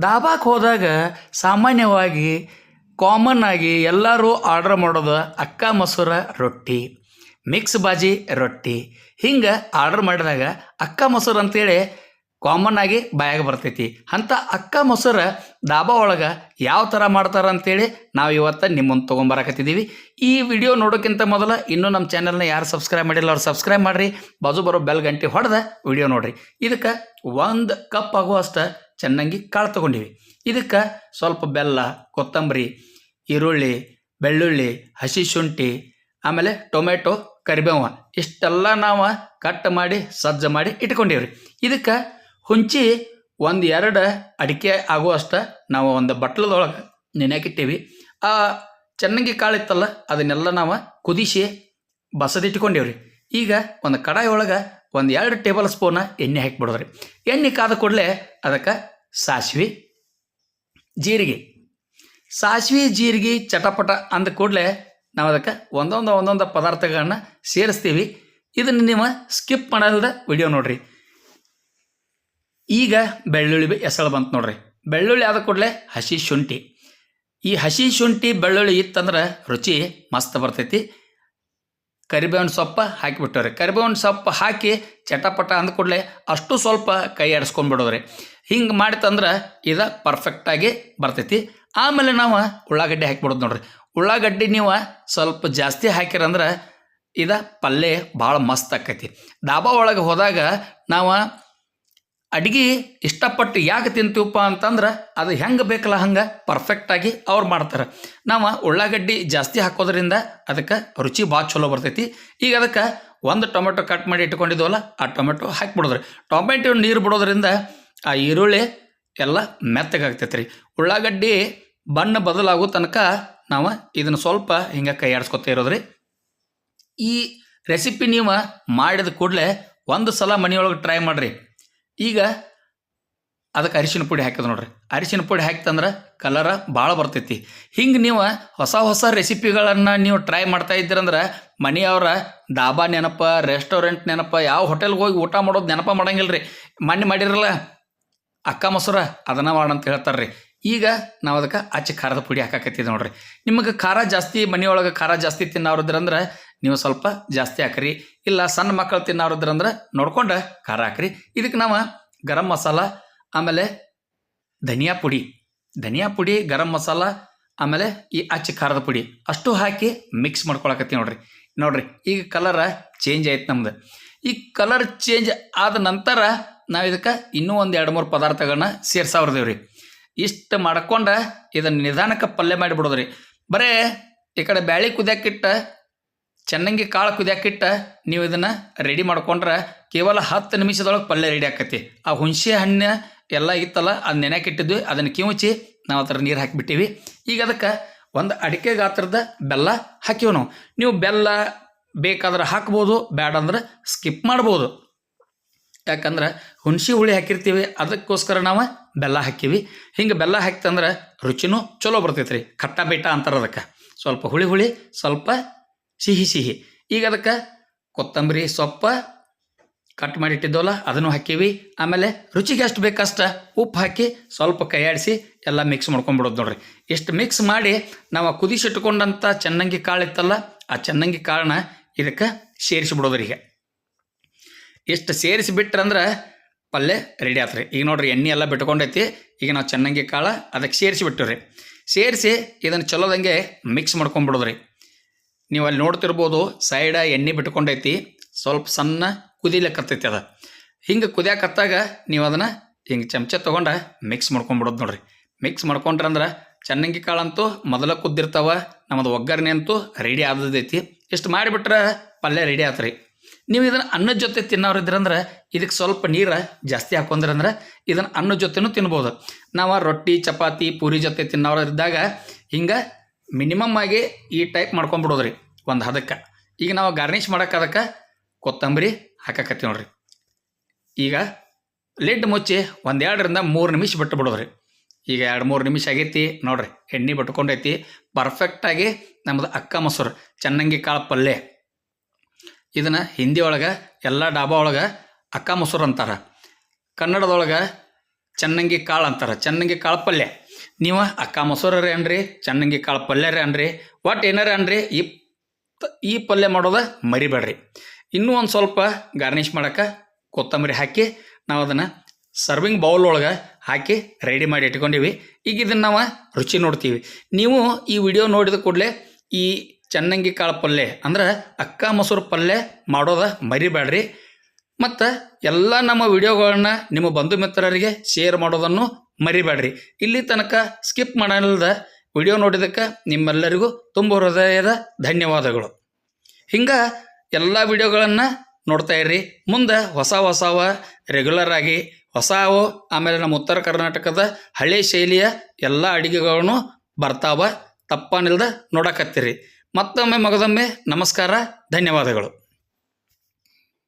ದಾಬಾಕ್ಕೆ ಹೋದಾಗ ಸಾಮಾನ್ಯವಾಗಿ ಕಾಮನ್ ಆಗಿ ಎಲ್ಲರೂ ಆರ್ಡ್ರ್ ಮಾಡೋದು ಅಕ್ಕ ಮೊಸರ ರೊಟ್ಟಿ ಮಿಕ್ಸ್ ಬಾಜಿ ರೊಟ್ಟಿ. ಹಿಂಗೆ ಆರ್ಡ್ರ್ ಮಾಡಿದಾಗ ಅಕ್ಕ ಮೊಸರು ಅಂತೇಳಿ ಕಾಮನ್ ಆಗಿ ಬಾಯಾಗ ಬರ್ತೈತಿ. ಅಂಥ ಅಕ್ಕ ಮೊಸರ ಡಾಬಾ ಒಳಗೆ ಯಾವ ಥರ ಮಾಡ್ತಾರೆ ಅಂತೇಳಿ ನಾವು ಇವತ್ತು ನಿಮ್ಮನ್ನು ತೊಗೊಂಬರಕತ್ತಿದ್ದೀವಿ. ಈ ವಿಡಿಯೋ ನೋಡೋಕ್ಕಿಂತ ಮೊದಲು ಇನ್ನೂ ನಮ್ಮ ಚಾನಲ್ನ ಯಾರು ಸಬ್ಸ್ಕ್ರೈಬ್ ಮಾಡಿಲ್ಲ ಅವ್ರು ಸಬ್ಸ್ಕ್ರೈಬ್ ಮಾಡಿರಿ. ಬಾಜು ಬರೋ ಬೆಲ್ ಗಂಟೆ ಹೊಡೆದ ವಿಡಿಯೋ ನೋಡಿರಿ. ಇದಕ್ಕೆ ಒಂದು ಕಪ್ ಆಗುವಷ್ಟು ಚೆನ್ನಾಗಿ ಕಾಳು ತೊಗೊಂಡಿವಿ ಇದಕ್ಕೆ ಸ್ವಲ್ಪ ಬೆಲ್ಲ, ಕೊತ್ತಂಬರಿ, ಈರುಳ್ಳಿ, ಬೆಳ್ಳುಳ್ಳಿ, ಹಸಿ ಶುಂಠಿ, ಆಮೇಲೆ ಟೊಮೆಟೊ ಕರಿಬೇವು ಇಷ್ಟೆಲ್ಲ ನಾವು ಕಟ್ ಮಾಡಿ, ಸಜ್ಜ ಮಾಡಿ ಇಟ್ಕೊಂಡೀವ್ರಿ. ಇದಕ್ಕೆ ಹುಂಚಿ ಒಂದು ಎರಡು ಅಡಿಕೆ ಆಗುವಷ್ಟು ನಾವು ಒಂದು ಬಟ್ಲದೊಳಗೆ ನೆನೆಯಾಕಿಟ್ಟೀವಿ. ಆ ಚೆನ್ನಾಗಿ ಕಾಳಿತ್ತಲ್ಲ ಅದನ್ನೆಲ್ಲ ನಾವು ಕುದಿಸಿ ಬಸದಿಟ್ಕೊಂಡೀವ್ರಿ. ಈಗ ಒಂದು ಕಡಾಯಿ ಒಳಗೆ ಒಂದು ಎರಡು ಟೇಬಲ್ ಸ್ಪೂನ ಎಣ್ಣೆ ಹಾಕಿಬಿಡೋದ್ರಿ ಎಣ್ಣೆ ಕಾದ ಕೂಡಲೇ ಅದಕ್ಕೆ ಸಾಸಿವೆ, ಜೀರಿಗೆ. ಸಾಸಿವೆ, ಜೀರಿಗೆ ಚಟಪಟ ಅಂದ ಕೂಡಲೇ ನಾವು ಅದಕ್ಕೆ ಒಂದೊಂದು ಒಂದೊಂದು ಪದಾರ್ಥಗಳನ್ನ ಸೇರಿಸ್ತೀವಿ. ಇದನ್ನು ನೀವು ಸ್ಕಿಪ್ ಮಾಡಲ್ದ ವಿಡಿಯೋ ನೋಡ್ರಿ. ಈಗ ಬೆಳ್ಳುಳ್ಳಿ ಎಸಳು ಬಂತು ನೋಡ್ರಿ. ಬೆಳ್ಳುಳ್ಳಿ ಆದ ಕೂಡಲೇ ಹಸಿ ಶುಂಠಿ. ಈ ಹಸಿ ಶುಂಠಿ ಬೆಳ್ಳುಳ್ಳಿ ಇತ್ತಂದ್ರೆ ರುಚಿ ಮಸ್ತ್ ಬರ್ತೈತಿ. ಕರಿಬೇವಿನ ಸೊಪ್ಪು ಹಾಕಿಬಿಟ್ಟವ್ರಿ. ಕರಿಬೇವಿನ ಸೊಪ್ಪು ಹಾಕಿ ಚಟಪಟ ಅಂದ ಕೂಡಲೇ ಅಷ್ಟು ಸ್ವಲ್ಪ ಕೈ ಆಡಿಸ್ಕೊಂಡ್ಬಿಡೋದ್ರಿ ಹಿಂಗೆ ಮಾಡಿತಂದ್ರೆ ಇದು ಪರ್ಫೆಕ್ಟಾಗಿ ಬರ್ತೈತಿ. ಆಮೇಲೆ ನಾವು ಉಳ್ಳಾಗಡ್ಡಿ ಹಾಕಿಬಿಡೋದು ನೋಡ್ರಿ. ಉಳ್ಳಾಗಡ್ಡಿ ನೀವು ಸ್ವಲ್ಪ ಜಾಸ್ತಿ ಹಾಕಿರಂದ್ರೆ ಇದು ಪಲ್ಯ ಭಾಳ ಮಸ್ತ್ ಆಕೈತಿ. ಡಾಬಾ ಒಳಗೆ ಹೋದಾಗ ನಾವು ಅಡ್ಗೆ ಇಷ್ಟಪಟ್ಟು ಯಾಕೆ ತಿಂತೀವಪ್ಪ ಅಂತಂದ್ರೆ ಅದು ಹೆಂಗೆ ಬೇಕಲ್ಲ ಹಂಗೆ ಪರ್ಫೆಕ್ಟಾಗಿ ಅವ್ರು ಮಾಡ್ತಾರೆ. ನಾವು ಉಳ್ಳಾಗಡ್ಡಿ ಜಾಸ್ತಿ ಹಾಕೋದ್ರಿಂದ ಅದಕ್ಕೆ ರುಚಿ ಭಾಳ ಚಲೋ ಬರ್ತೈತಿ. ಈಗ ಅದಕ್ಕೆ ಒಂದು ಟೊಮೆಟೊ ಕಟ್ ಮಾಡಿ ಇಟ್ಕೊಂಡಿದ್ವಲ್ಲ, ಆ ಟೊಮೆಟೊ ಹಾಕಿಬಿಡೋದ್ರಿ. ಟೊಮೆಟೊ ನೀರು ಬಿಡೋದ್ರಿಂದ ಆ ಈರುಳ್ಳಿ ಎಲ್ಲ ಮೆತ್ತಗಾಗ್ತೈತೆ ರೀ ಉಳ್ಳಾಗಡ್ಡಿ ಬಣ್ಣ ಬದಲಾಗೋ ತನಕ ನಾವು ಇದನ್ನು ಸ್ವಲ್ಪ ಹಿಂಗೆ ಕೈ ಆಡಿಸ್ಕೊತ ಇರೋದ್ರಿ. ಈ ರೆಸಿಪಿ ನೀವು ಮಾಡಿದ ಕೂಡಲೇ ಒಂದು ಸಲ ಮನೆಯೊಳಗೆ ಟ್ರೈ ಮಾಡಿರಿ. ಈಗ ಅದಕ್ಕೆ ಅರಿಶಿನ ಪುಡಿ ಹಾಕಿದ್ ನೋಡ್ರಿ. ಅರಿಶಿನ ಪುಡಿ ಹಾಕ್ತಂದ್ರೆ ಕಲರ ಭಾಳ ಬರ್ತೈತಿ. ಹಿಂಗೆ ನೀವು ಹೊಸ ಹೊಸ ರೆಸಿಪಿಗಳನ್ನು ನೀವು ಟ್ರೈ ಮಾಡ್ತಾ ಇದ್ದೀರಂದ್ರೆ ಮನೆಯವರ ಡಾಬಾ ನೆನಪ ರೆಸ್ಟೋರೆಂಟ್ ನೆನಪ, ಯಾವ ಹೋಟೆಲ್ಗೆ ಹೋಗಿ ಊಟ ಮಾಡೋದು ನೆನಪ ಮಾಡಂಗಿಲ್ಲ ರೀ ಮೊನ್ನೆ ಮಾಡಿರಲ್ಲ, ಅಕ್ಕ ಮೊಸರ ಅದನ್ನ ಮಾಡಂತ ಹೇಳ್ತಾರೆ ರೀ ಈಗ ನಾವು ಅದಕ್ಕೆ ಅಚ್ಚ ಖಾರದ ಪುಡಿ ಹಾಕಾಕತ್ತಿದ್ದೆ ನೋಡ್ರಿ. ನಿಮಗೆ ಖಾರ ಜಾಸ್ತಿ, ಮನೆಯೊಳಗೆ ಖಾರ ಜಾಸ್ತಿ ತಿನ್ನೋರಿದ್ರಂದ್ರೆ ನೀವು ಸ್ವಲ್ಪ ಜಾಸ್ತಿ ಹಾಕ್ರಿ. ಇಲ್ಲ ಸಣ್ಣ ಮಕ್ಕಳು ತಿನ್ನೋರಿದ್ರಂದ್ರೆ ನೋಡ್ಕೊಂಡು ಖಾರ ಹಾಕ್ರಿ. ಇದಕ್ಕೆ ನಾವು ಗರಂ ಮಸಾಲ, ಆಮೇಲೆ ಧನಿಯಾ ಪುಡಿ. ಧನಿಯಾ ಪುಡಿ, ಗರಂ ಮಸಾಲ, ಆಮೇಲೆ ಈ ಅಚ್ಚ ಖಾರದ ಪುಡಿ. ಅಷ್ಟು ಹಾಕಿ ಮಿಕ್ಸ್ ಮಾಡ್ಕೊಳಕತ್ತೀವಿ ನೋಡ್ರಿ. ನೋಡ್ರಿ, ಈಗ ಕಲರ ಚೇಂಜ್ ಆಯ್ತು ನಮ್ದು. ಈ ಕಲರ್ ಚೇಂಜ್ ಆದ ನಂತರ ನಾವು ಇದಕ್ಕೆ ಇನ್ನೂ ಒಂದು ಎರಡು ಮೂರು ಪದಾರ್ಥಗಳನ್ನ ಸೇರ್ಸಾವ್ರದೇವ್ ರೀ ಇಷ್ಟು ಮಾಡ್ಕೊಂಡು ಇದನ್ನು ನಿಧಾನಕ್ಕೆ ಪಲ್ಯ ಮಾಡಿಬಿಡೋದ್ರಿ. ಬರೇ ಈ ಕಡೆ ಬ್ಯಾಳಿ ಕುದಿಯಾಕಿಟ್ಟ ಚೆನ್ನಾಗಿ ಕಾಳು ಕುದಿಯಾಕಿಟ್ಟ ನೀವು ಇದನ್ನು ರೆಡಿ ಮಾಡ್ಕೊಂಡ್ರೆ ಕೇವಲ ಹತ್ತು ನಿಮಿಷದೊಳಗೆ ಪಲ್ಯ ರೆಡಿ ಆಕತಿ. ಆ ಹುಣಸೆ ಹಣ್ಣು ಎಲ್ಲ ಇತ್ತಲ್ಲ, ಅದು ನೆನೆಕಿಟ್ಟಿದ್ವಿ ಅದನ್ನು ಕಿವುಚಿ ನಾವು ಅದರ ನೀರು ಹಾಕಿಬಿಟ್ಟಿವಿ. ಈಗ ಅದಕ್ಕೆ ಒಂದು ಅಡಿಕೆ ಗಾತ್ರದ ಬೆಲ್ಲ ಹಾಕಿವು ನಾವು. ನೀವು ಬೆಲ್ಲ ಬೇಕಾದ್ರೆ ಹಾಕ್ಬೋದು ಬ್ಯಾಡ ಅಂದ್ರೆ ಸ್ಕಿಪ್ ಮಾಡ್ಬೋದು. ಯಾಕಂದ್ರೆ ಹುಣಸೆ ಹುಳಿ ಹಾಕಿರ್ತೀವಿ, ಅದಕ್ಕೋಸ್ಕರ ನಾವು ಬೆಲ್ಲ ಹಾಕಿವಿ. ಹಿಂಗೆ ಬೆಲ್ಲ ಹಾಕ್ತಂದ್ರೆ ರುಚಿನೂ ಚಲೋ ಬರ್ತೈತ್ರಿ ಖಟ್ಟ ಬೇಟ ಅಂತಾರೆ ಅದಕ್ಕೆ. ಸ್ವಲ್ಪ ಹುಳಿ ಹುಳಿ, ಸ್ವಲ್ಪ ಸಿಹಿ ಸಿಹಿ. ಈಗ ಅದಕ್ಕೆ ಕೊತ್ತಂಬರಿ, ಸೊಪ್ಪು ಕಟ್ ಮಾಡಿಟ್ಟಿದ್ದವಲ್ಲ ಅದನ್ನು ಹಾಕೀವಿ. ಆಮೇಲೆ ರುಚಿಗೆ ಎಷ್ಟು ಬೇಕಷ್ಟ ಉಪ್ಪು ಹಾಕಿ ಸ್ವಲ್ಪ ಕೈಯಾಡಿಸಿ ಎಲ್ಲ ಮಿಕ್ಸ್ ಮಾಡ್ಕೊಂಡ್ಬಿಡೋದು ನೋಡ್ರಿ. ಇಷ್ಟು ಮಿಕ್ಸ್ ಮಾಡಿ ನಾವು ಕುದಿಸಿಟ್ಕೊಂಡಂಥ ಚೆನ್ನಂಗಿ ಕಾಳು ಇತ್ತಲ್ಲ ಆ ಚೆನ್ನಂಗಿ ಕಾಳನ್ನ ಇದಕ್ಕೆ ಸೇರಿಸಿಬಿಡೋದ್ರಿ ಈಗ. ಇಷ್ಟು ಸೇರಿಸಿ ಬಿಟ್ರಂದ್ರೆ ಪಲ್ಯ ರೆಡಿ ಆತ್ರಿ. ಈಗ ನೋಡ್ರಿ ಎಣ್ಣೆ ಎಲ್ಲ ಬಿಟ್ಕೊಂಡೈತಿ, ಈಗ ನಾವು ಚೆನ್ನಂಗಿ ಕಾಳು ಅದಕ್ಕೆ ಸೇರಿಸಿ ರೀ ಸೇರಿಸಿ ಇದನ್ನು ಚಲೋದಂಗೆ ಮಿಕ್ಸ್ ಮಾಡ್ಕೊಂಡ್ಬಿಡೋದ್ರಿ ನೀವು ಅಲ್ಲಿ ನೋಡ್ತಿರ್ಬೋದು ಸೈಡ ಎಣ್ಣೆ ಬಿಟ್ಕೊಂಡೈತಿ. ಸ್ವಲ್ಪ ಸಣ್ಣ ಕುದಿಲಕ್ಕತ್ತೈತಿ ಅದು. ಹಿಂಗೆ ಕುದಿಯಾಕತ್ತಾಗ ನೀವು ಅದನ್ನು ಹಿಂಗೆ ಚಮಚ ತೊಗೊಂಡು ಮಿಕ್ಸ್ ಮಾಡ್ಕೊಂಡ್ಬಿಡೋದು ನೋಡ್ರಿ. ಮಿಕ್ಸ್ ಮಾಡ್ಕೊಂಡ್ರಂದ್ರೆ ಚೆನ್ನಾಗಿ ಕಾಳಂತೂ ಮೊದಲ ಕುದ್ದಿರ್ತಾವ ನಮ್ಮದು ಒಗ್ಗರಣೆ ಅಂತೂ ರೆಡಿ ಆದದೈತಿ ಇಷ್ಟು ಮಾಡಿಬಿಟ್ರೆ ಪಲ್ಯ ರೆಡಿ ಆತ್ರಿ. ನೀವು ಇದನ್ನು ಅನ್ನದ ಜೊತೆ ತಿನ್ನೋರಿದ್ರಂದ್ರೆ ಇದಕ್ಕೆ ಸ್ವಲ್ಪ ನೀರು ಜಾಸ್ತಿ ಹಾಕೊಂಡ್ರಂದ್ರೆ ಇದನ್ನು ಅನ್ನದ ಜೊತೆನೂ ತಿನ್ಬೋದು. ನಾವು ರೊಟ್ಟಿ, ಚಪಾತಿ, ಪೂರಿ ಜೊತೆ ತಿನ್ನೋರಿದ್ದಾಗ ಹಿಂಗೆ ಮಿನಿಮಮ್ ಆಗಿ ಈ ಟೈಪ್ ಮಾಡ್ಕೊಂಡ್ಬಿಡೋದ್ರಿ ಒಂದು ಹದಕ್ಕೆ. ಈಗ ನಾವು ಗಾರ್ನಿಷ್ ಮಾಡೋಕೆ ಅದಕ್ಕೆ ಕೊತ್ತಂಬರಿ ಹಾಕಕತ್ತೀವಿ ನೋಡ್ರಿ. ಈಗ ಲಿಡ್ ಮುಚ್ಚಿ ಒಂದು ಎರಡರಿಂದ ಮೂರು ನಿಮಿಷ ಬಿಟ್ಟು ಬಿಡೋದ್ರಿ. ಈಗ ಎರಡು ಮೂರು ನಿಮಿಷ ಆಗೈತಿ ನೋಡ್ರಿ. ಎಣ್ಣೆ ಬಿಟ್ಕೊಂಡೈತಿ. ಪರ್ಫೆಕ್ಟಾಗಿ ನಮ್ಮದು ಅಕ್ಕ ಮೊಸರು, ಚೆನ್ನಂಗಿ ಕಾಳು ಪಲ್ಯ ಇದನ್ನು ಹಿಂದಿ ಒಳಗೆ, ಎಲ್ಲ ಡಾಬಾ ಒಳಗೆ ಅಕ್ಕ ಮೊಸರು ಅಂತಾರೆ. ಕನ್ನಡದೊಳಗೆ ಚನ್ನಂಗಿ ಕಾಳು ಅಂತಾರೆ. ಚನ್ನಂಗಿ ಕಾಳು ಪಲ್ಯ ನೀವು ಅಕ್ಕ ಮೊಸರರಿ ಅನ್ರಿ, ಚನ್ನಂಗಿ ಕಾಳು ಪಲ್ಯರೇ ಅನ್ರಿ. ಒಟ್ಟು ಏನಾರ ಅನ್ರಿ ಈ ಈ ಪಲ್ಯ ಮಾಡೋದ ಮರಿಬೇಡ್ರಿ. ಇನ್ನೂ ಒಂದು ಸ್ವಲ್ಪ ಗಾರ್ನಿಷ್ ಮಾಡೋಕೆ ಕೊತ್ತಂಬರಿ ಹಾಕಿ ನಾವು ಅದನ್ನು ಸರ್ವಿಂಗ್ ಬೌಲ್ ಒಳಗೆ ಹಾಕಿ ರೆಡಿ ಮಾಡಿ ಇಟ್ಕೊಂಡಿವಿ. ಈಗ ಇದನ್ನು ನಾವು ರುಚಿ ನೋಡ್ತೀವಿ. ನೀವು ಈ ವಿಡಿಯೋ ನೋಡಿದ ಕೂಡಲೇ ಈ ಚನ್ನಂಗಿ ಕಾಳು ಪಲ್ಯ ಅಂದ್ರೆ ಅಕ್ಕ ಮೊಸರು ಪಲ್ಯ ಮಾಡೋದ ಮರಿಬೇಡ್ರಿ. ಮತ್ತು ಎಲ್ಲ ನಮ್ಮ ವಿಡಿಯೋಗಳನ್ನ ನಿಮ್ಮ ಬಂಧು ಮಿತ್ರರಿಗೆ ಶೇರ್ ಮಾಡೋದನ್ನು ಮರಿಬೇಡ್ರಿ. ಇಲ್ಲಿ ತನಕ ಸ್ಕಿಪ್ ಮಾಡಲ್ದ ವಿಡಿಯೋ ನೋಡಿದ್ದಕ್ಕೆ ನಿಮ್ಮೆಲ್ಲರಿಗೂ ತುಂಬ ಹೃದಯದ ಧನ್ಯವಾದಗಳು. ಹಿಂಗೆ ಎಲ್ಲ ವಿಡಿಯೋಗಳನ್ನು ನೋಡ್ತಾ ಇರ್ರಿ. ಮುಂದೆ ಹೊಸ ಹೊಸವ ರೆಗ್ಯುಲರ್ ಆಗಿ ಹೊಸವು ಆಮೇಲೆ ನಮ್ಮ ಉತ್ತರ ಕರ್ನಾಟಕದ ಹಳೆ ಶೈಲಿಯ ಎಲ್ಲ ಅಡಿಗೆಗಳನ್ನು ಬರ್ತಾವ, ತಪ್ಪನಿಲ್ದ ನೋಡಕತ್ತಿರಿ. ಮತ್ತೊಮ್ಮೆ ಮಗದೊಮ್ಮೆ ನಮಸ್ಕಾರ, ಧನ್ಯವಾದಗಳು.